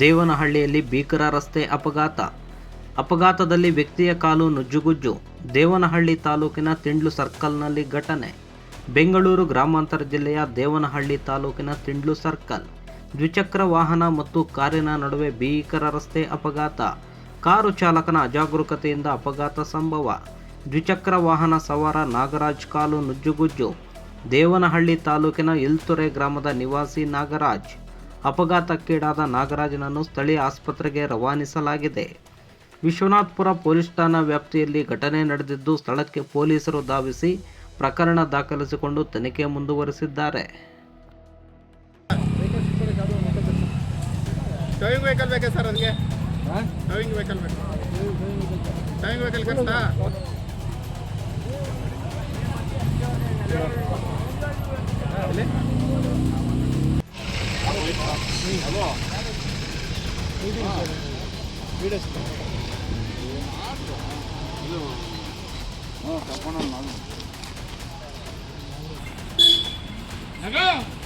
ದೇವನಹಳ್ಳಿಯಲ್ಲಿ ಭೀಕರ ರಸ್ತೆ ಅಪಘಾತ. ಅಪಘಾತದಲ್ಲಿ ವ್ಯಕ್ತಿಯ ಕಾಲು ನುಜ್ಜುಗುಜ್ಜು. ದೇವನಹಳ್ಳಿ ತಾಲೂಕಿನ ತಿಂಡ್ಲು ಸರ್ಕಲ್ನಲ್ಲಿ ಘಟನೆ. ಬೆಂಗಳೂರು ಗ್ರಾಮಾಂತರ ಜಿಲ್ಲೆಯ ದೇವನಹಳ್ಳಿ ತಾಲೂಕಿನ ತಿಂಡ್ಲು ಸರ್ಕಲ್. ದ್ವಿಚಕ್ರ ವಾಹನ ಮತ್ತು ಕಾರಿನ ನಡುವೆ ಭೀಕರ ರಸ್ತೆ ಅಪಘಾತ. ಕಾರು ಚಾಲಕನ ಅಜಾಗರೂಕತೆಯಿಂದ ಅಪಘಾತ ಸಂಭವ. ದ್ವಿಚಕ್ರ ವಾಹನ ಸವಾರ ನಾಗರಾಜ್ ಕಾಲು ನುಜ್ಜುಗುಜ್ಜು. ದೇವನಹಳ್ಳಿ ತಾಲೂಕಿನ ಇಲ್ತುರೆ ಗ್ರಾಮದ ನಿವಾಸಿ ನಾಗರಾಜ್. ಅಪಘಾತಕ್ಕೀಡಾದ ನಾಗರಾಜನನ್ನು ಸ್ಥಳೀಯ ಆಸ್ಪತ್ರೆಗೆ ರವಾನಿಸಲಾಗಿದೆ. ವಿಶ್ವನಾಥ್ಪುರ ಪೊಲೀಸ್ ಠಾಣಾ ವ್ಯಾಪ್ತಿಯಲ್ಲಿ ಘಟನೆ ನಡೆದಿದ್ದು ಸ್ಥಳಕ್ಕೆ ಪೊಲೀಸರು ಧಾವಿಸಿ ಪ್ರಕರಣ ದಾಖಲಿಸಿಕೊಂಡು ತನಿಖೆ ಮುಂದುವರಿಸಿದ್ದಾರೆ. Vehicle Let's go!